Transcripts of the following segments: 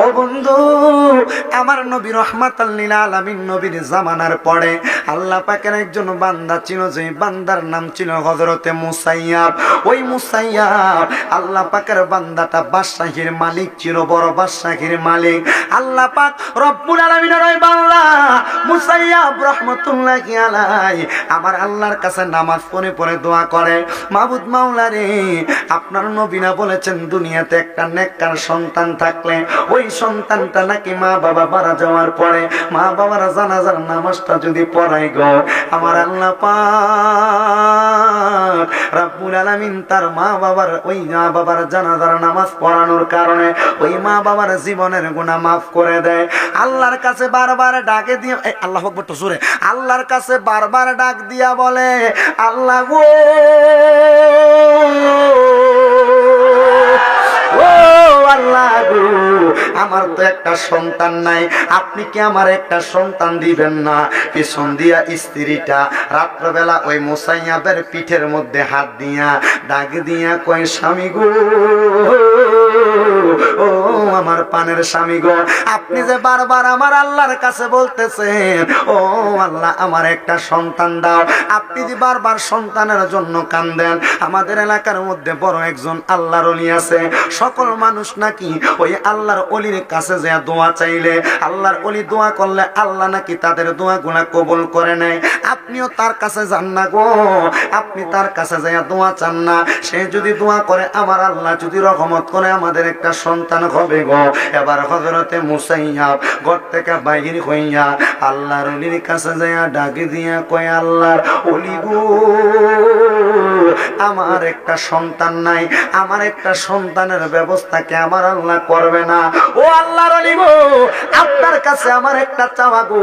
ও বন্ধু। আমার নবী রহমাতাল্লিল আলামিন নবীর জামানার পরে আল্লাহ পাকের একজন বান্দা ছিল, যে বান্দার নাম ছিল হজরতে মুসাইয়াব। ওই মুসাইয়াব আল্লাহ পাকের বান্দাটা বাদশাহীর মালিক ছিল, বড় বাদশাহীর মালিক। আল্লাহ পাক রব্বুল আলামিনের ওই বাংলা মুসাইয়াব রহমতুল্লাহি আলাই আমার আল্লাহর কাছে নামাজ পড়ে পড়ে দোয়া করে। মাবুদ মাওলা রে, আপনার নবীনা বলেছেন দুনিয়াতে একটা নেককার সন্তান থাকলে, ওই সন্তানটা নাকি মা বাবা মারা যাওয়ার পরে মা বাবারা জানাজার নামাজটা যদি পড়াই গো, আমার আল্লাহ পাক রাব্বুল আলামিন তার মা বাবার, ওই মা বাবার জানাজার নামাজ পড়ানোর কারণে ওই মা বাবার জীবনের গুণা মাফ করে দেয়। আল্লাহর কাছে বারবার ডাকে দিয়ে আল্লাহ আকবার তো জোরে, আল্লাহর কাছে বারবার ডাক দিয়া বলে, আল্লাহ গো আমার তো একটা সন্তান নাই। আপনি কি আমার একটা সন্তান দিবেন না? পিছন দিয়া স্ত্রীটা রাত্রবেলা ওই মোসাইয়াবের পিঠের মধ্যে হাত দিয়া ডাক দিয়া কয়, স্বামী গো ও, আমার পানের স্বামী গো, আপনি যে বারবার আমার আল্লাহর কাছে বলতেছেন, ও আল্লাহ, আমার একটা সন্তান দাও। আপনি যে বারবার সন্তানের জন্য কান্দেন, আমাদের এলাকার মধ্যে বড় একজন আল্লাহর অলি আছে। সকল মানুষ নাকি ওই আল্লাহর অলির কাছে যে দোয়া চাইলে, আল্লাহর অলি দোয়া করলে আল্লাহ নাকি তাদের দোয়া গুলা কবুল করে নেয়। আপনিও তার কাছে যান না গো। আপনি তার কাছে যাই দোয়া চান না। সে যদি দোয়া করে, আমার আল্লাহ যদি রহমত করে, আমাদের একটা সন্তান হবে গো। এবার হজরতে মুসাইয়া ঘর থেকে বাহির হইয়া আল্লাহর অলির কাছে যাইয়া ডাকি দিয়া কয়, আল্লাহর অলি গো, আমার একটা সন্তান নাই। আমার একটা সন্তানের ব্যবস্থাকে আমার আল্লাহ করবে না? ও আল্লাহর অলি গো, আপনার কাছে আমার একটা চাওয়া গো।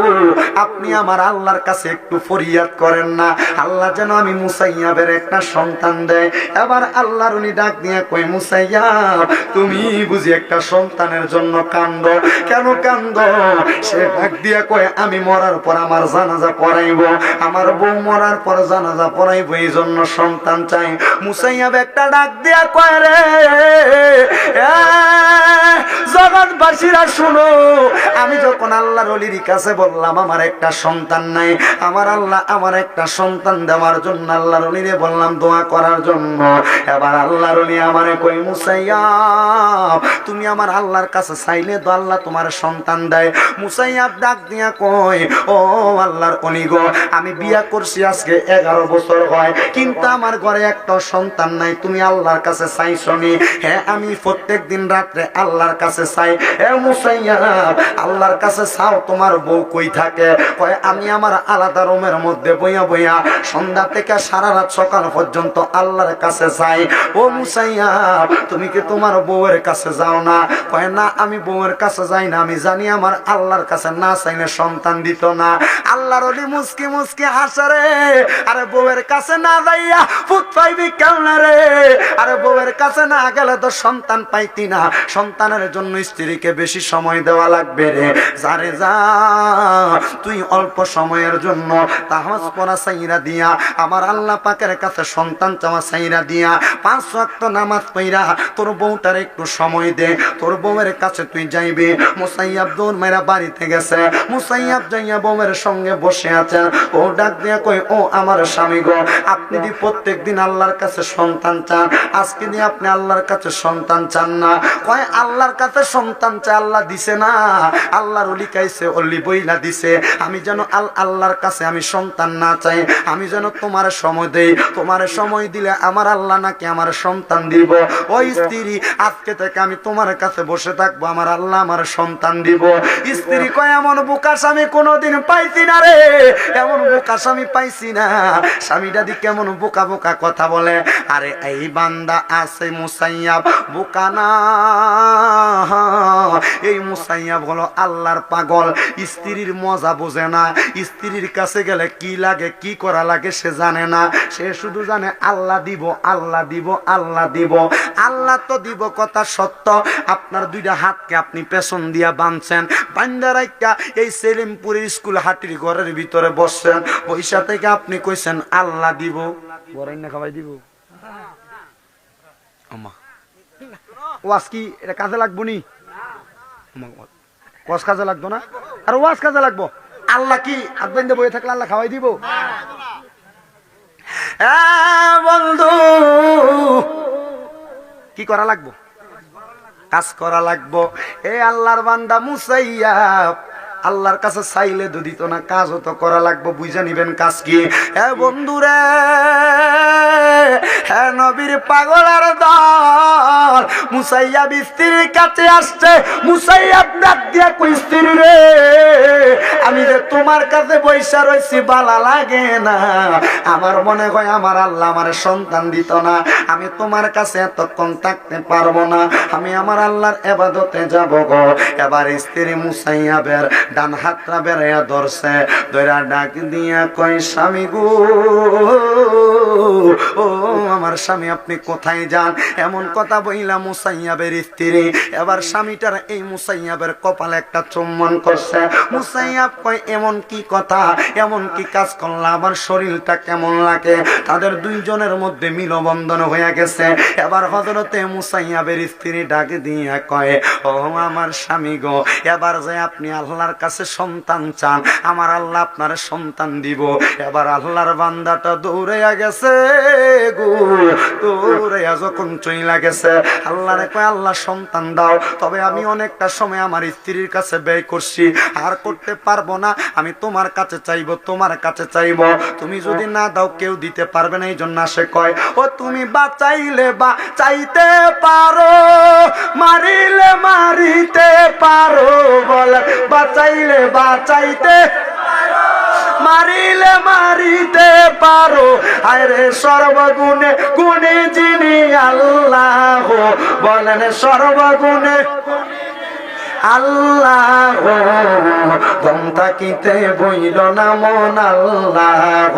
আপনি আমার আল্লাহর কাছে একটু ফরিয়াদ করেন না। আল্লাহ যেন আমি মুসাইয়াবের একটা সন্তান দেয়। এবার আল্লাহর উনি ডাক দিয়ে কই মুসাইয়াব, তুমি বুঝি একটা সন্তানের জন্য কান্দ। কেন কান্দ? সে ডাক দিয়া কয়, আমি মরার পর আমার জানাজা পড়াইব। আমার বউ মরার পর জানাজা পড়াইব এই জন্য সন্তান চাই। মুসাইয়াব একটা ডাক দিয়া কয়, রে জগৎবাসীরা শুনো, আমি যখন আল্লাহর অলির কাছে বললাম, আমার একটা সন্তান নাই। আমার আল্লাহ আমার একটা সন্তান দেওয়ার জন্য আল্লাহর অলিরে বললাম, দোয়া করার জন্য। এবার আল্লাহর অলি আমারে কই মুসাইয়া তুমি আমার আল্লাহর কাছে চাইলে তো আল্লাহ তোমার সন্তান দেয়। মুসাইয়াব ডাক দিয়া কই ও আল্লাহর অলি গো, আমি বিয়া করছি, আজকে এগারো বছর হয়, কিন্তু আমার ঘরে একটা সন্তান নাই, তুমি আল্লাহর কাছে চাইছো নি? হ্যাঁ আমি প্রত্যেক দিন রাত্রে আল্লাহর কাছে চাই। এ মুসাইয়া আল্লাহর কাছে চাও, তোমার বউ কই থাকে? কয়, আমি আমার আলাদা রুমের মধ্যে বইয়া বইয়া সন্ধ্যা থেকে সারা রাত সকাল পর্যন্ত আল্লাহর কাছে চাই ও মুসাইয়া তুমি কি তোমার বউয়ের কাছে যাও না? কয়, না, আমি বউয়ের কাছে যাই না। আমি জানি আমার আল্লাহর কাছে না চাইলে সন্তান দিত না। আল্লাহর অলি মুসকি মুসকি হাসারে আরে, বউয়ের কাছে না যাইয়া পুত পাইবি কেমন রে? আরে, বউয়ের কাছে না গেলে তো সন্তান পাইতি না। সন্তানের জন্য স্ত্রীকে বেশি সময় দেওয়া লাগবে রে। যারে যা। তুই অল্প সময়ের জন্য আপনি প্রত্যেক দিন আল্লাহর কাছে সন্তান চান? আজকে দিয়ে আপনি আল্লাহর কাছে সন্তান চান না। কয়, আল্লাহর কাছে সন্তান চাই, আল্লাহ দিছে না। আল্লাহর অলি কাইছে অলি বইলা দিছে। আমি যেন আল, আল্লাহর কাছে আমি সন্তান না চাই, আমি যেন তোমার সময় দেই। তোমার সময় দিলে আমার আল্লাহ নাকি আমার সন্তান দিব। ওই স্ত্রী, আজকে থেকে আমি তোমার কাছে বসে থাকব, আমার আল্লাহ আমার সন্তান দিব। স্ত্রী কয়, এমন বোকা স্বামী কোনোদিন পাইছি না রে। এমন বোকা স্বামী পাইছি না। স্বামীটা দি কেমন বোকা বোকা কথা বলে। আরে, এই বান্দা আছে মুসাইয়াব, বোকা না। এই মুসাইয়াব হলো আল্লাহর পাগল। স্ত্রীর মজা বোঝে না। স্ত্রীর কাছে গেলে কি লাগে কি করা লাগে সে জানে না। সে শুধু জানে আল্লাহ দিব আল্লাহ দিব আল্লাহ দিব। আল্লাহ তো দিব কথা সত্য। আপনার দুইটা হাতকে আপনি পেছন দিয়া বাঁধছেন। বান্দা রাইকা এই সেলিমপুরের স্কুল হাটির ঘরের ভিতরে বসছেন। পয়সা থেকে আপনি কইছেন আল্লাহ দিব। বরাই না খাওয়াই দিব। আমা ও কি? এটা কাজে লাগবো নি? কস কাজে লাগতো না? আর ওয়াজ কাজে লাগবো। আল্লাহ কি হাত বেঁধে বয়ে থাকলে আল্লাহ খাওয়াই দিব? বন্ধু, কি করা লাগবো? কাজ করা লাগবো। এ আল্লাহর বান্দা মুসাইয়া আল্লাহর কাছে চাইলে তো দিত না, কাজও তো করা লাগবো, বুঝে নিবেন কাজ কি? হ্যাঁ বন্ধুরে হ্যাঁ নবীর পাগলার দল, মুসাইয়া স্ত্রীর কাছে আসছে, মুসাইয়া ডাক দিয়া কই, স্ত্রী রে, আমি যে তোমার কাছে বৈশা রয়েছি বালা লাগে না। আমার মনে হয় আমার আল্লাহ আমার সন্তান দিত না। আমি তোমার কাছে এতক্ষণ থাকতে পারব না। আমি আমার আল্লাহর এবাদতে যাব গো। এবার স্ত্রী মুসাইয়া বের ডান হাতটা বেড়াইয়া ধরছে দৈরা ডাক দিয়া কয়, স্বামী গো, ও আমার স্বামী, আপনি কোথায় যান? এমন কথা বইলা মুসাইয়াবের স্ত্রী, এবার স্বামীটার এই মুসাইয়াবের কপালে একটা চুম্বন করছে। মুসাইয়াব কয়, এমন কি কথা? এমন কি কাজ করলা? আমার শরীরটা কেমন লাগে? তাদের দুইজনের মধ্যে মিলবন্ধন হয়ে গেছে। এবার হজরতে মুসাইয়াবের স্ত্রী ডাক দিয়া কয়, ও আমার স্বামী গো, এবার যে আপনি আল্লাহর কাছে সন্তান চান, আমার আল্লাহ আপনার সন্তান দিব। এবার আল্লাহর বান্দাটা দৌড়াইয়া গেছে যখন চইলা আল্লাহ, সন্তান দাও। তবে আমি অনেকটা সময় আমার স্ত্রীর কাছে ব্যয় করছি। আর করতে পারব না, আমি তোমার কাছে চাইব, তোমার কাছে চাইব। তুমি যদি না দাও, কেউ দিতে পারবে না এই জন্য সে কয়, ও, তুমি বাঁচাইলে বা, চাইতে পারো, মারিলে মারিতে পারো বলে বাঁচাইলে বাঁচাইতে মারিলে মারিতে পারো। আরে সর্বগুণে গুণে যিনি আল্লাহ বলেন সর্বগুণে আল্লাহ থাকিতে বইল না মন আল্লাহ।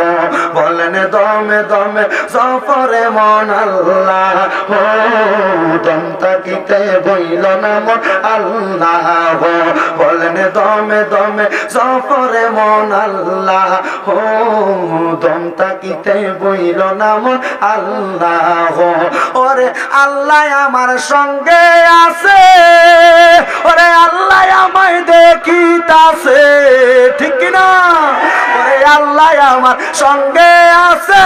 বলেন দমে দমে জফরে মন আল্লাহ, দম থাকিতে বইল না মন আল্লাহ। বলেন দমে দমে জফরে মন আল্লাহ, দম থাকিতে বইল না মন আল্লাহ। ওরে আল্লাহ আমার সঙ্গে আছে, ওরে আল্লাহ আমায় দেখিতাছে ঠিক না? ওরে আল্লাহ আমার সঙ্গে আছে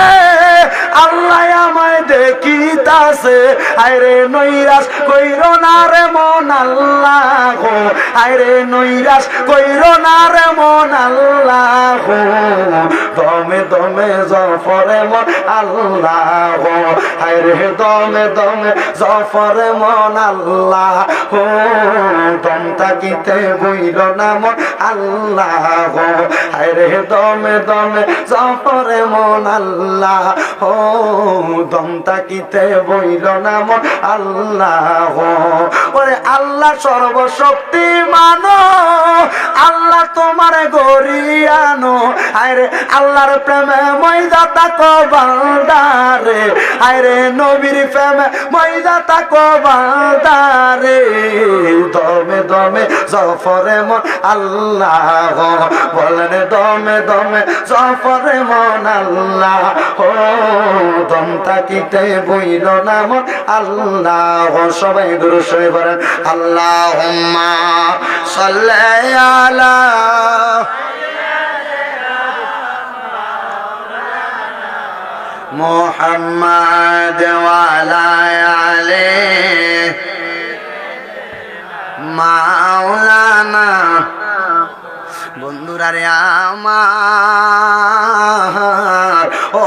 আল্লাহ আমায় দেখিতাছে আরে নৈরাস কইর না রে মন আল্লাহ। আরে নৈরাস কইর না রে মন আল্লাহ। দমে দমে জফরে মন আল্লাহ। আরে দমে দমে জফরে মন আল্লাহ। দম থাকিতে বইল না মন আল্লাহ। আরে দমে দমে জফরে মন আল্লাহ। ও দম থাকিতে বইল না মন আল্লাহ। ওরে আল্লাহ সর্বশক্তি মানো, আল্লাহ তোমার গরিয়ানো আরে আল্লাহর প্রেমে ময়দা তাকো বান্দারে আরে নবীর প্রেমে ময়দা তাকো বান্দারে। দমে দমে জফরে মন আল্লাহ, বলেন দমে দমে জফরে মন আল্লাহ। ও দম তাকিতে বইল না মন আল্লাহ। সবাই গুরু সবাই বলেন আল্লাহ সাল্লাহ আলা মোহাম্মদ আলাইহি মাওলানা। বন্ধুরা রে আমার ও,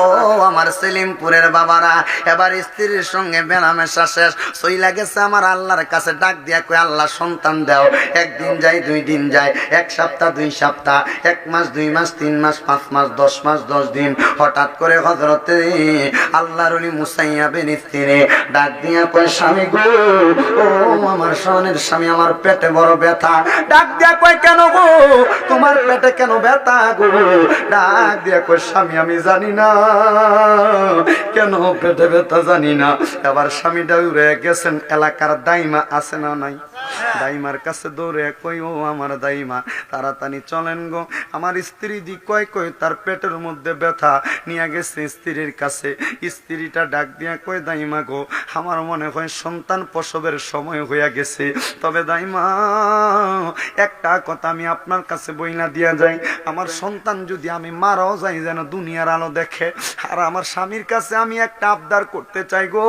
আমার সেলিমপুরের বাবারা, এবার স্ত্রীর সঙ্গে মেলামেশা শেষ। সইলা গেছে আমার আল্লাহর কাছে, ডাক দিয়া কই আল্লাহ, সন্তান দাও। একদিন যাই, দুই দিন যায় এক সপ্তাহ, দুই সপ্তাহ। এক মাস, দুই মাস, তিন মাস, পাঁচ মাস, দশ মাস, দশ দিন। হঠাৎ করে হজরতে আল্লাহর উনি মুসাইয়া বেন স্ত্রী ডাক দিয়া কয়, স্বামী গো, ও আমার সনের স্বামী, আমার পেটে বড় ব্যথা। ডাক দিয়া কয়, কেন গো? তোমার পেটে কেন ব্যথা গো? ডাক দিয়া কয়, স্বামী, আমি জানি না। কেন পেটে ব্যথা জানি না। এবার স্বামীটা উড়ে গেছেন, এলাকার দাইমা আছে না নাই? দাইমার কাছে দৌড়ে কই, ও আমার দাইমা, তাড়াতাড়ি চলেন গো। আমার স্ত্রী দি কয় কই তার পেটের মধ্যে ব্যথা। নিয়ে গেছে স্ত্রীর কাছে। স্ত্রীটা ডাক দিয়া কয়, দাইমা গো আমার মনে হয় সন্তান প্রসবের সময় হইয়া গেছে। তবে দাইমা, একটা কথা আমি আপনার কাছে বইনা দিয়া যাই। আমার সন্তান যদি আমি মারাও যাই, যেন দুনিয়ার আলো দেখে। আর আমার স্বামীর কাছে আমি একটা আবদার করতে চাই গো।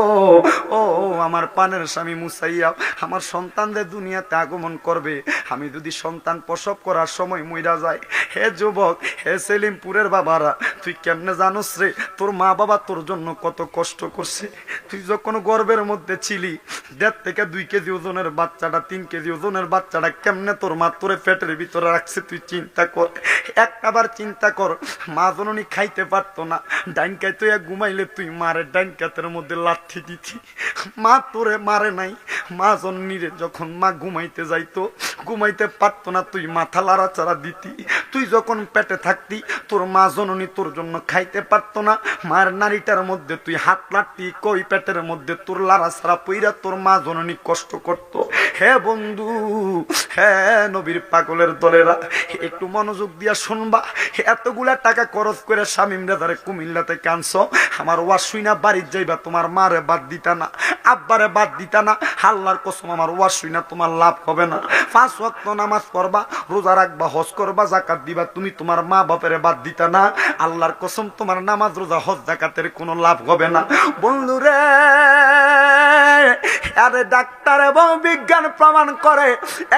ও, আমার পানের স্বামী মুসাইয়া, আমার সন্তানদের দুনিয়াতে আগমন করবে। আমি যদি সন্তান প্রসব করার সময় মইরা যাই, হে যুবক, হে সেলিমপুরের বাবারা, তুই কেমনে জানোস রে? তোর মা বাবা তোর জন্য কত কষ্ট করছে। তুই যখন গর্বের মধ্যে ছিলি। দেড় থেকে দুই কেজি ওজনের বাচ্চাটা, তিন কেজি ওজনের বাচ্চাটা কেমনে তোর মা তোরে পেটের ভিতরে রাখছে তুই চিন্তা কর। একটাবার চিন্তা কর, মা জননী খাইতে পারতো না। ডাইনকায় তুই ঘুমাইলে তুই মারে ডাইনকাতের মধ্যে লাথি দিতি। মা তোরে মারে নাই, মা জননীরে যখন মা ঘুমাইতে যাইতো, ঘুমাইতে পারতো না তুই মাথা লাড়াচাড়া দিতি। তুই যখন পেটে থাকতি, তোর মা জননী তোর জন্য খাইতে পারতো না। মার নারীটার মধ্যে তুই হাত লাটতি কই পেটের মধ্যে তোর লাড়াছাড়া পইরা তোর মা জননী কষ্ট করত। হে বন্ধু, হে নবীর পাগলের দলেরা, একটু মনোযোগ দিয়া শুনবা। এতগুলা টাকা খরচ করে স্বামীম রেজারে কুমিল্লাতে কানছ। আমার ওয়া শুইনা বাড়ির যাইবা, তোমার মারে বাদ দিতা না, আব্বারে বাদ দিতা না হাল্লার কসম আমার ওয়া শুইনা তোমার লাভ হবে না। পাঁচ ওয়াক্ত নামাজ পড়বা, রোজা রাখবা, হজ করবা, জাকাত দিবা, তুমি তোমার মা বাপের বাদ দিতা না। আল্লাহর কসম তোমার নামাজ, রোজা, হজ, জাকাতের কোনো লাভ হবে না। বন্ধুরে আরে ডাক্তার এবং বিজ্ঞান প্রমাণ করে,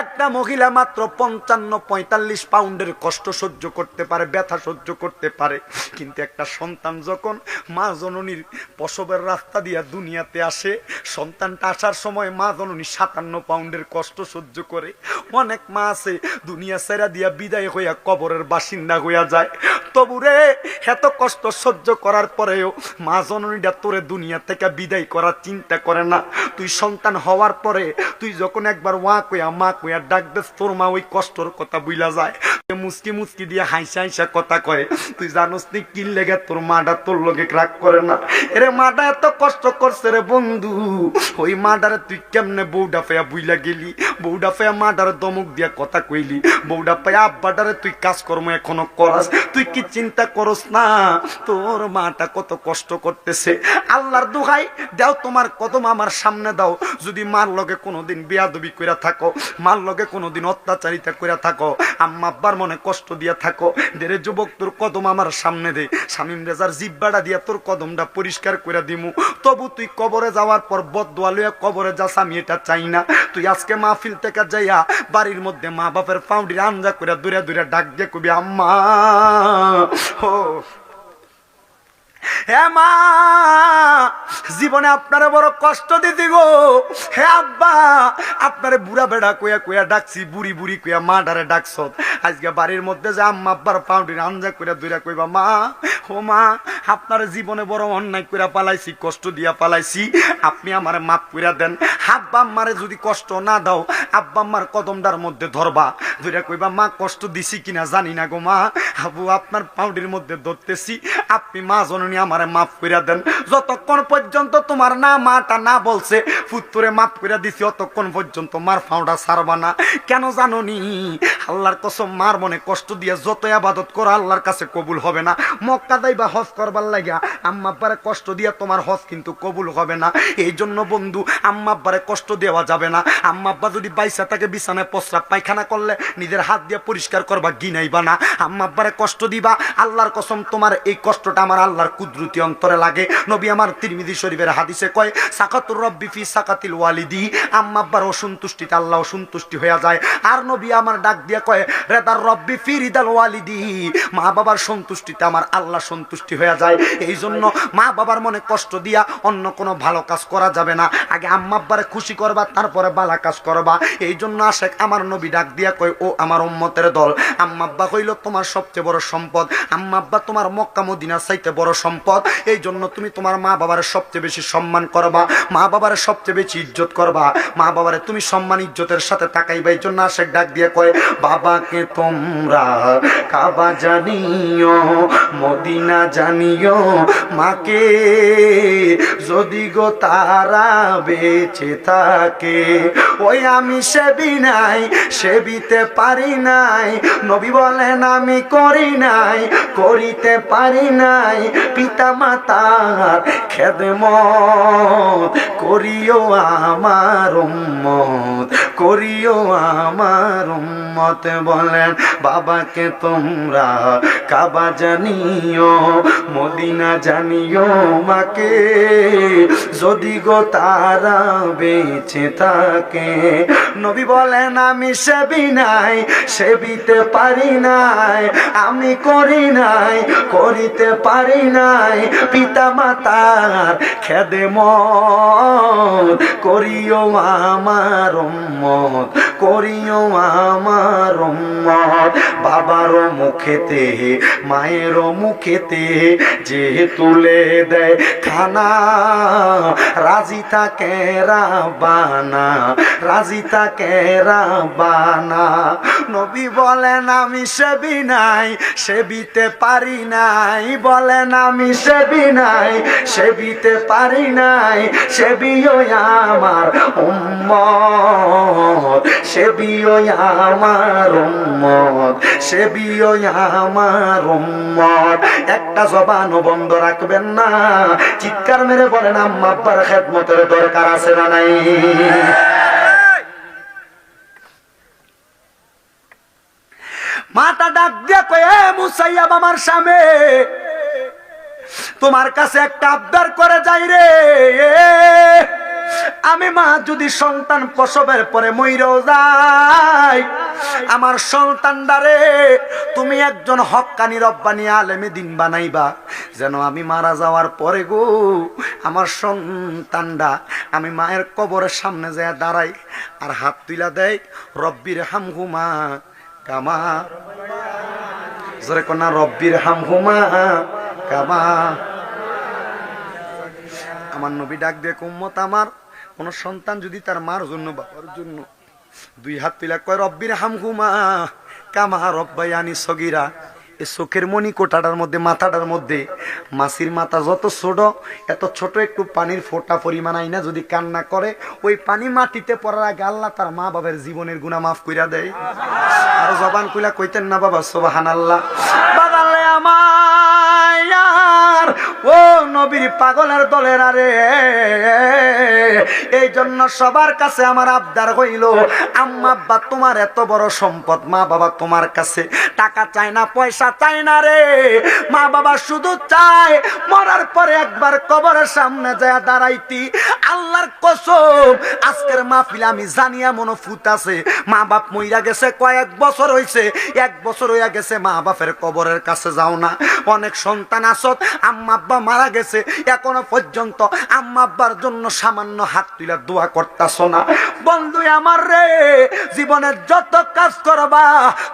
একটা মহিলা মাত্র পঞ্চান্ন পঁয়তাল্লিশ পাউন্ডের কষ্ট সহ্য করতে পারে, ব্যথা সহ্য করতে পারে। কিন্তু একটা সন্তান যখন মা জননীর প্রসবের রাস্তা দিয়া দুনিয়াতে আসে, সন্তানটা আসার সময় মা জননী সাতান্ন পাউন্ডের কষ্ট সহ্য করে। অনেক মা আছে, দুনিয়া সেরা দিয়া বিদায় হইয়া কবরের বাসিন্দা হইয়া যায়। তবু রে, এত কষ্ট সহ্য করার পরেও মা জননীটা তোরে দুনিয়া থেকে বিদায় করার চিন্তা করে না। তুই সন্তান হওয়ার পরে তুই যখন একবার ওয়া কইয়া, মা কইয়া, ডাক দেস তোর মা ওই কষ্টর কথা বুইলা যায়। মুসকি মুসকি দিয়ে হাইসা হাইসা কথা কয়, তুই জানোস নি কি লেগে তোর মাটা তোর লগে রাগ করে না? এরে মাটা এত কষ্ট করছে রে বন্ধু, ওই মাটারে তুই কেমনে বউডা ফেয়া বুইলা গেলি? বউডা ফেয়া মাটারে দমক দিয়া কথা কইলি, বউডা পায়া আব্বাটারে তুই কাজকর্ম এখনও করাস, তুই কি চিন্তা করস না? তোর মাটা কত কষ্ট করতেছে। আল্লাহর দুহাই, দাও তোমার কদম আমার সামনে দাও যদি মার লগে কোনোদিন বিয়াদবি কইরা থাকো, মার লগে কোনোদিন অত্যাচারিতা কইরা থাকো, আম্মা আব্বার মনে কষ্ট দিয়া থাকো, দেরে যুবক তোর কদম আমার সামনে দে, শামিম রেজার জিব্বাটা দিয়া তোর কদমটা পরিষ্কার করে দিমু। তবু তুই কবরে যাওয়ার পর বদোয়া লইয়া কবরে যাস, আমি এটা চাই না। তুই আজকে মাহফিল থেকে যাইয়া বাড়ির মধ্যে মা বাপের পাউডির আঞ্জা করে দূরে দূরে ডাক দিয়ে কবি, আম্মা, ও হে মা, জীবনে আপনারে বড় কষ্ট দিতি গো। হে আব্বা, আপনারে বুড়া বেড়া কইয়া কইয়া ডাকছি, বুড়ি বুড়ি কইয়া মা ডারে ডাকছ। আজকে বাড়ির মধ্যে যে আম্মা আব্বার পাউডির আঞ্জা কইরা দইরা কইবা, মা, ও মা, আপনার জীবনে বড় অন্যায় কইরা পালাইছি, কষ্ট দিয়া পালাইছি। আপনি আমারে মাফ কইরা দেন। আব্বা আম্মারে যদি কষ্ট না দাও, আব্বা আম্মার কদমটার মধ্যে ধরবা। ধইরা কইবা, মা, কষ্ট দিছি কিনা জানি না গো মা। আবু, আপনার পাউডির মধ্যে ধরতেছি। আপনি মা জননী আমারে মাফ কইরা দেন। যতক্ষণ পর্যন্ত তোমার না মাটা না বলছে ফুত্তরে মাফ কইরা দিছি, অতক্ষণ পর্যন্ত মার ফাউডা সারবা না। কেন জানো নি আল্লাহর কসম, মার মনে কষ্ট দিয়ে যত আবাদত করো, আল্লাহর কাছে কবুল হবে না। মক্কা দাইবা হজ করবার লাগিয়া আম্মা আব্বারে কষ্ট দিয়ে তোমার হজ কিন্তু কবুল হবে না। এই জন্য বন্ধু আম্মাব্বারে কষ্ট দেওয়া যাবে না। আম্মাব্বা যদি বাইসা তাকে বিছানায় প্রস্রাব পায়খানা করলে নিজের হাত দিয়ে পরিষ্কার করবা, গিনাইবা না। আম্মা আব্বারে কষ্ট দিবা, আল্লাহর কসম, তোমার এই কষ্টটা আমার আল্লাহর কুদরতি অন্তরে লাগে। নবী আমার তিরমিজি শরীফের হাদিসে কয়, সাকাতুর রব্বি ফি সাকাতিল ওয়ালিদি। আম্মা আব্বার অসন্তুষ্টিতে আল্লাহ অসন্তুষ্টি হয়ে যায়। আর নবী আমার ডাক দিয়ে কয়, রেদার রব্বি ফি রিদাল ওয়ালিদি। মা বাবার সন্তুষ্টিতে আমার আল্লাহ সন্তুষ্টি হয়ে যায়। এই জন্য মা বাবার মনে কষ্ট দিয়া অন্য কোনো ভালো কাজ করা যাবে না। আগে আম্মা আব্বারে খুশি করবা, তারপরে বালা কাজ করবা। এই জন্য আশেক আমার নবী ডাক দিয়া কয়, ও আমার উম্মতের দল। আম্মা আব্বা কইল, তোমার সবচেয়ে বড় সম্পদ। আম্মা আব্বা, তোমার মক্কা মদিনা চাইতে বড় এই জন্য তুমি তোমার মা বাবার সবচেয়ে বেশি সম্মান করবা মা বাবার সবচেয়ে বেশি ইজ্জত করবা। মা বাবারে তুমি সম্মান ইজ্জতের সাথে তাকাইবা এই জন্য আশেক ডাক দিয়ে কয়, বাবাকে তোমরা কাবা জানিও, মদিনা জানিও, মাকে যদি গো তারা বেঁচে থাকে। ওই আমি সেবি নাই, সেবিতে পারি নাই, নবী বলেন, আমি করি নাই, করিতে পারি নাই পিতা মাতার খেদমত, করিও আমার উম্মত, করিও আমার উম্মত বলেন, বাবাকে তোমরা কাবা জানিও, মদিনা জানিও মাকে, যদি গো তারা বেঁচে থাকে। নবী বলেন, আমি সেবি নাই, সেবিতে পারি নাই, আমি করি নাই, করিতে পারি নাই পিতা মাতার খেদে মত করিও আমার উম্মত, করিও আমার উম্মত। বাবারও মুখেতে মায়েরও মুখেতে যে তুলে দেয় খানা রাজি থাকে রাবানা, রাজি থাকে রাবানা। নবী বলেন, আমি সেবি নাই, সেবিতে পারি নাই। বলেন, আমি সেবি নাই, সেবিতে পারি নাই, সেবিও আমার উম্মত, সেবিও আমার উম্মত, সেবিও আমার উম্মত। একটা জবানও বন্ধ রাখবেন না, চিৎকার মেরে বলেন, আম্মা আব্বার খেদমতের দরকার আছে না নাই? মাতা ডাক দিয়ে কয়ে মুসাইয়াব আমার সামনে তোমার কাছে একটা আবদার করে যাই রে। আমি মা যদি সন্তান প্রসবের পরে মইরেও যাই, আমার সন্তানদারে তুমি একজন হক্কানি রব্বানি আলেমে দিন বানাইবা। যেন আমি মারা যাওয়ার পরে গো, আমার সন্তানরা আমি মায়ের কবরের সামনে যায় দাঁড়াই আর হাত তুলা দেয় রব্বির হামহুমা কামা। জোরে কন্যা, রব্বির হামহুমা আমার নবী ডাক দিয়ে কুম্মত আমার, কোন সন্তান যদি তার মার জন্য, বাবার জন্য দুই হাত তুলা কয়, রব্বির হামহুমা কামা রব্বায়ানি সগিরা এই চোখের মনি কোটাটার মধ্যে, মাথাটার মধ্যে, মাসির মাথা যত ছোট, এত ছোট একটু পানির ফোঁটা পরিমাণ আইনা যদি কান্না করে, ওই পানি মাটিতে পড়ার আগে আল্লাহ তার মা বাবার জীবনের গুণা মাফ কইরা দেয়। আর জবান কইলা কইতেন না বাবা সোবাহান আল্লাহ বাদালে আমার ও নবীর পাগলের দলের আরে এই জন্য সবার কাছে আমার আবদার হইল, আম্মা, আব্বা, তোমার এত বড় সম্পদ, মা বাবা তোমার কাছে। টাকা চায় না, পয়সা চায় না রে। মা বাবা শুধু চায়, মরার পরে একবার কবরের সামনে যায় দাঁড়াইতি। আল্লাহর কসম, আজকের মাহফিল আমি জানিয়া মনো ফুট আছে। মা বাপ মইরা গেছে, কয়েক বছর হইছে। এক বছর হইয়া গেছে, মা বাপের কবরের কাছে যাও না। অনেক সন্তান আসত, আম্মা আব্বা মারা গেছে। এখনও পর্যন্ত আম্মা আব্বার জন্য সামান্য হাত তুলে দোয়া করতাছ না। বন্ধু আমার রে, জীবনের যত কাজ করবা,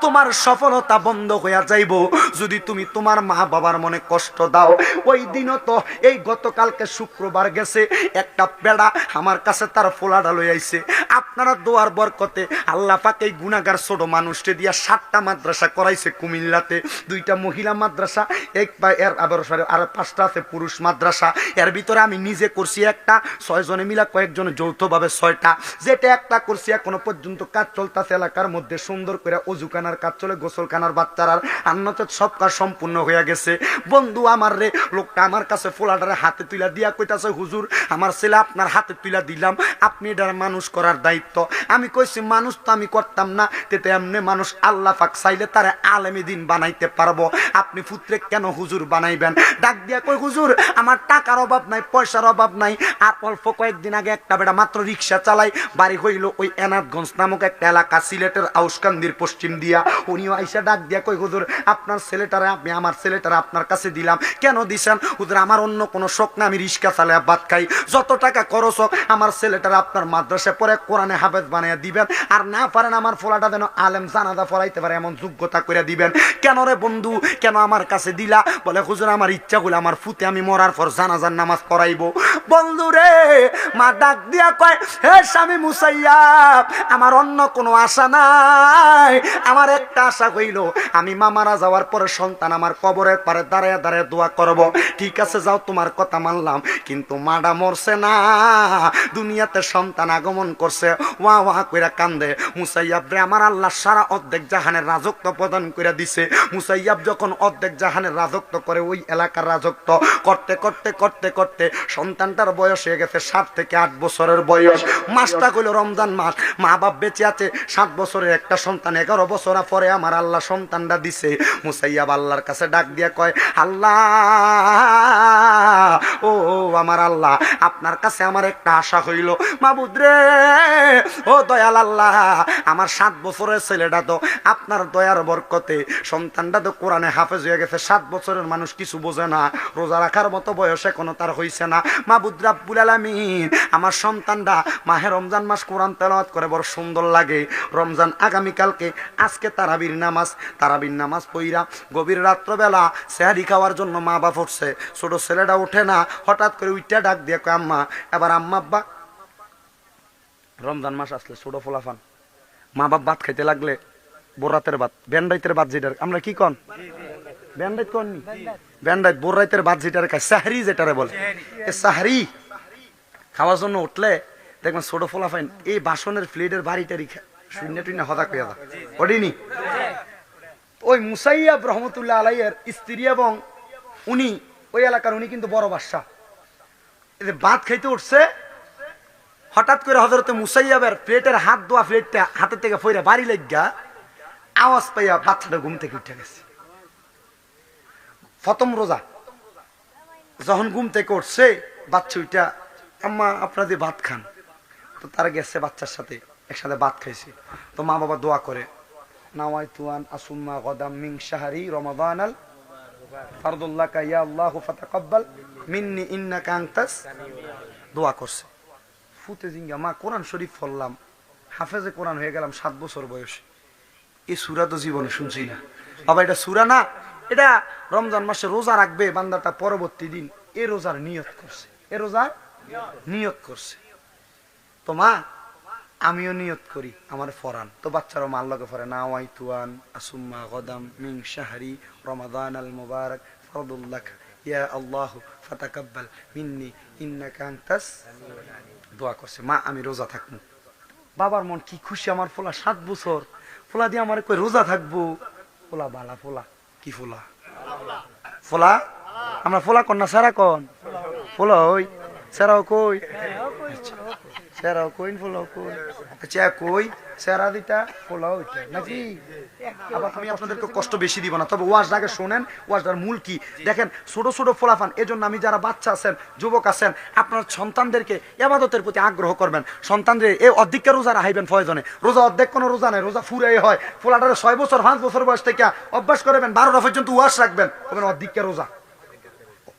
তোমার সফলতা বন্ধ হইয়া যাইব। যদি তুমি তোমার মা বাবার মনে কষ্ট দাও, ওই দিনও তো এই গতকালকে শুক্রবার গেছে। একটা পেড়া আমার কাছে তার ফোলাটা লই আইছে। আপনারা দোয়ার বরকতে আল্লাহ পাক এই গুণাগার ছোট মানুষকে দিয়া সাতটা মাদ্রাসা করাইছে কুমিল্লাতে। দুইটা মহিলা মাদ্রাসা, এক বা এর আবার আর পাঁচটা আছে পুরুষ মাদ্রাসা। এর ভিতরে আমি নিজে করছি একটা, ছয় জনে মিলা কয়েকজনে যৌথভাবে ছয়টা। যেটা একটা করছি, এখনও পর্যন্ত কাজ চলতেছে এলাকার মধ্যে, সুন্দর করে অজুখানার কাজ চলে গোসলখানার বাচ্চারার আন্নত সব কাজ সম্পূর্ণ হয়ে গেছে। বন্ধু আমার রে, লোকটা আমার কাছে ফোলাটারে হাতে তুলা দিয়া কইতাছে, হুজুর, আমার ছেলে আপনার হাতে তুলা দিলাম, আপনি এটার মানুষ করার দায়িত্ব। আমি কইছি, মানুষ তো আমি করতাম না, তেতে এমনি মানুষ আল্লাহ পাক চাইলে তারা আলেমি দিন বানাইতে পারব। আপনি পুত্রে কেন হুজুর বানাইবেন? ডাক দিয়া কই হুজুর, আমার টাকার অভাব নাই, পয়সার অভাব নাই। আর অল্প কয়েকদিন আগে একটা বেটা মাত্র রিক্সা চালাই, বাড়ি হইল ওই এনাথগঞ্জ নামক একটা এলাকা, সিলেটের আউসকান্দির পশ্চিম দিয়া। উনিও আইসা ডাক দিয়া কই হুজুর, আপনার ছেলেটারে আমি, আমার ছেলেটারে আপনার কাছে দিলাম। কেন দিছেন? হুজুর, আমার অন্য কোনো শখ না আমি রিক্সা চালাই ভাত খাই। যত টাকা খরচ হোক আমার ছেলেটার আপনার মাদ্রাসায় পরে কোরআনে হাফেজ বানিয়ে দিবেন, আর না পারেন আমার ফোলাটা যেন আলেম জানাদা ফলাইতে পারে, এমন যোগ্যতা করে দিবেন। কেন রে বন্ধু? কেন আমার কাছে দিলা? বলে, হুজুর, আমার ইচ্ছা হলো আমার ফুতে আমি মরার পর জানাজার নামাজ পড়াইবো। বন্ধু রে, মা ডাক দিয়া কয়, হে স্বামী মুসাইয়াব, আমার অন্য কোনো আশা নাই। আমার একটা আশা হইল, আমি মা মারা যাওয়ার পরে সন্তান আমার কবরের পারে দাঁড়ায় দাঁড়ায় দোয়া করব। ঠিক আছে, যাও, তোমার কথা মানলাম, কিন্তু মাডা মরছে না। দুনিয়াতে সন্তান আগমন করছে। ওয়া ওয়া কইরা কান্দে। মুসাইয়াব রে আমার আল্লাহ সারা অর্ধেক জাহানের রাজত্ব প্রদান করে দিছে। মুসাইয়াব যখন অর্ধেক জাহানের রাজত্ব করে, ওই এলাকার রাজত্ব করতে করতে করতে করতে সন্তানটার বয়স হয়ে গেছে সাত থেকে আট বছরের বয়স। মাসটা কইল রমজান মাস। মা বাপ বেঁচে আছে সাত বছরের একটা সন্তান। এগারো বছর পরে আমার আল্লাহ সন্তানটা দিছে। মুসাইয়াব আল্লাহর কাছে ডাক দিয়া কয়, আল্লাহ, ও আমার আল্লাহ, আপনার কাছে আমার একটা আশা হইল, মাবুদ রে, ও দয়াল আল্লাহ, আমার সাত বছরের ছেলেটা তো আপনার দয়ার বরকতে, সন্তানটা তো কোরআনে হাফেজ হয়ে গেছে, সাত বছরের মানুষ কিছু বোঝে না, রোজা রাখার মতো বয়সে কোনো তার হইছে না। মাবুদ রাব্বুল আলামিন, আমার সন্তানটা মাহে রমজান মাস কোরআন তেলাওয়াত করে, বড় সুন্দর লাগে। রমজান আগামীকালকে আজকে তারাবির নামাজ তারাবির নামাজ পইরা গভীর রাত্রবেলা সেহারি খাওয়ার জন্য মা বাপ উঠছে। ছোট ছেলেটা ওঠে না, হঠাৎ করে উইটা ডাক দিয়ে কয়, আম্মা এবার আম্মা, আব্বা, রমজান মাস আসলে ছোট ফোলাফান। মা বাপ ভাত খাইতে লাগলে বোরাতের ভাত, ব্যান্ডাইতের ভাত যেটার, আমরা কি কন? ব্যান্ডাইত কন ব্যান্ডাইত বোরাইতের ভাত যেটার খায়, সাহারি যেটারে বলে। এ সাহারি। খাওয়ার জন্য উঠলে দেখবেন ছোট ফোলাফাইন এই বাসনের প্লেটের বাড়িটারি শূন্য টুন্য হদা কইয়া দা ওডিনি? ওই মুসাইয়াব রহমতুল্লাহ আলাইয়ের স্ত্রী এবং উনি, ওই এলাকার উনি কিন্তু বড় বাদশাহ। ভাত খাইতে উঠছে। হঠাৎ করে হজরতে মুসাইয়াবের প্লেটের হাত দোয়া প্লেটটা হাতের থেকে ফইরা বাড়ি লেগা আওয়াজ পাইয়া বাচ্চাটা ঘুম থেকে উঠে গেছে। প্রথম রোজা। যখন ঘুম থেকে উঠছে, বাচ্চা উইটা, আম্মা, আপনারা যে ভাত খান। তো তারা গেছে বাচ্চার সাথে একসাথে ভাত খাইছে। তো মা বাবা দোয়া করে নাওয়াই তুয়ান আসুম্মা গদাম মিং শাহারি রমাদান আল কাইয়া আল্লাহ মিন্নি ইন্নাকা আনতাস দোয়া করছে। ফুতে জিঙ্গা, মা, কোরআন শরীফ পড়লাম, হাফেজে কোরআন হয়ে গেলাম সাত বছর বয়সে। এই সুরা তো জীবনে শুনছি না। বাবা, এটা সুরা না, এটা রমজান মাসে রোজা রাখবে বান্দাটা পরবর্তী দিন। এ রোজার নিয়ত করছে, এ রোজার নিয়ত করছে। তো মা আমিও নিয়ত করি আমার ফরান। তো বাচ্চারা মার লগে ফরে না ওয়াই তুয়ান আসুম্মা গদাম মিং শাহরি রমাদান আল মুবারক ফরদুল্লাহ ইয়া আল্লাহ ফাতাকাব্বাল মিন্নি, ইন্নাকা আনতাস দোয়া করছে। মা, আমি রোজা থাকব। বাবার মন কি খুশি আমার ফোলা, সাত বছর। ফোলা দিয়ে আমার কই রোজা থাকব। ফোলা, বালা, ফোলা। কি ফোলা? ফোলা? আমরা ফোলা কন না সারা কন? ফোলা ওই সারাও কই? সেরাও কইন ফোলাও কই আচ্ছা কই সেরা দিটা ফোলাও ওইটা নাকি আবার আমি আপনাদেরকে কষ্ট বেশি দিব না তবে ওয়াজ আগে শোনেন ওয়াজটার মূল কি দেখেন ছোট ছোট ফোলাফান, এজন্য আমি যারা বাচ্চা আছেন, যুবক আছেন, আপনার সন্তানদেরকে এবাদতের প্রতি আগ্রহ করবেন। সন্তানদের এই অর্ধেককে রোজা রাখাইবেন প্রয়োজনে রোজা অর্ধেক কোনো রোজা নেই, রোজা ফুরাই হয়। ফোলাটারে ছয় বছর, পাঁচ বছর বয়স থেকে অভ্যাস করবেন বারোটা পর্যন্ত ওয়াজ রাখবেন। অর্ধেককে রোজা।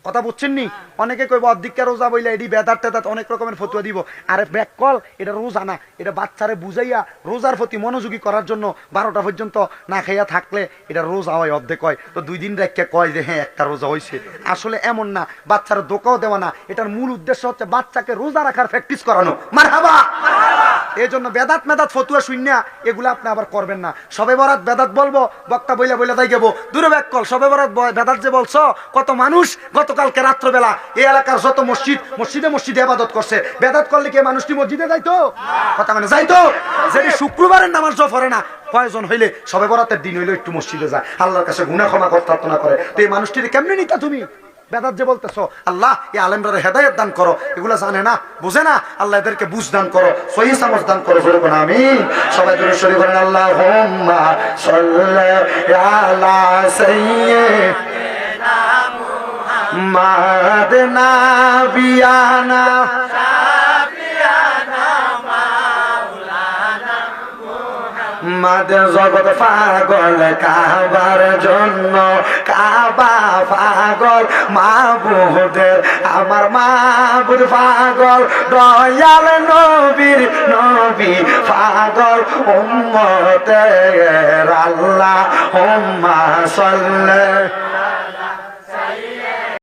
কথা বুঝছেন নি অনেকে কইব, অর্ধেককে রোজা বইলে এটি বেদার টেদাত অনেক রকমের ফতুয়া দিব। আরে ব্যাক কল, এটা রোজা না। এটা বাচ্চারে বুঝাইয়া রোজার প্রতি মনোযোগী করার জন্য বারোটা পর্যন্ত না খাইয়া থাকলে এটা রোজা হয় অর্ধেক হয়। তো দুই দিন রেখে কয় যে হ্যাঁ একটা রোজা হয়েছে আসলে এমন না, বাচ্চারা দোকাও দেওয়া না। এটার মূল উদ্দেশ্য হচ্ছে বাচ্চাকে রোজা রাখার প্র্যাকটিস করানো। মার হাবা এই জন্য বেদাত মেদাত ফতুয়া শূন্য এগুলো আপনি আবার করবেন না। সবে বরাত বেদাত বলব, বক্তা বইলা বইলা তাই গেবো। দূরে ব্যাক কল, সবে বরাত বেদাত যে বলছো, কত মানুষ গতকালকে রাত্রবেলা এই এলাকার যত মসজিদ, মসজিদে মসজিদে আবাদত করছে। বেদাত করলে কি মানুষটি মসজিদে যাইতো? কথা মানে যাইতো? যেটি শুক্রবারের নামাজ জফরে না প্রয়োজন হইলে সবে বরাতের দিন হইলে একটু মসজিদে যায়। আল্লাহর কাছে গুনা ক্ষমা প্রার্থনা করে। তো এই মানুষটির কেমনে নিতা তুমি? বেদাত যে বলতেছো, আল্লাহ, এই আলেমরা হেদায়ত দান করো। এগুলো জানে না, বুঝে না। আল্লাহ এদেরকে বুঝ দান করো, সহি সামজ দান করো। জোরে কোন আমি সবাই জোরে শরী করেন আল্লাহ হুম্মা সাল্লি আলা সাইয়্যিদিনা মুহাম্মাদ নাবিয়ানা মাদের জগৎ পাগল কাবার জন্য, কাবা পাগল, মাবুদের আমার মাবুদ পাগল, দয়াল নবীর নবী পাগল, উম্মতের আল্লাহ হুম্মা সাল্লাল্লাহু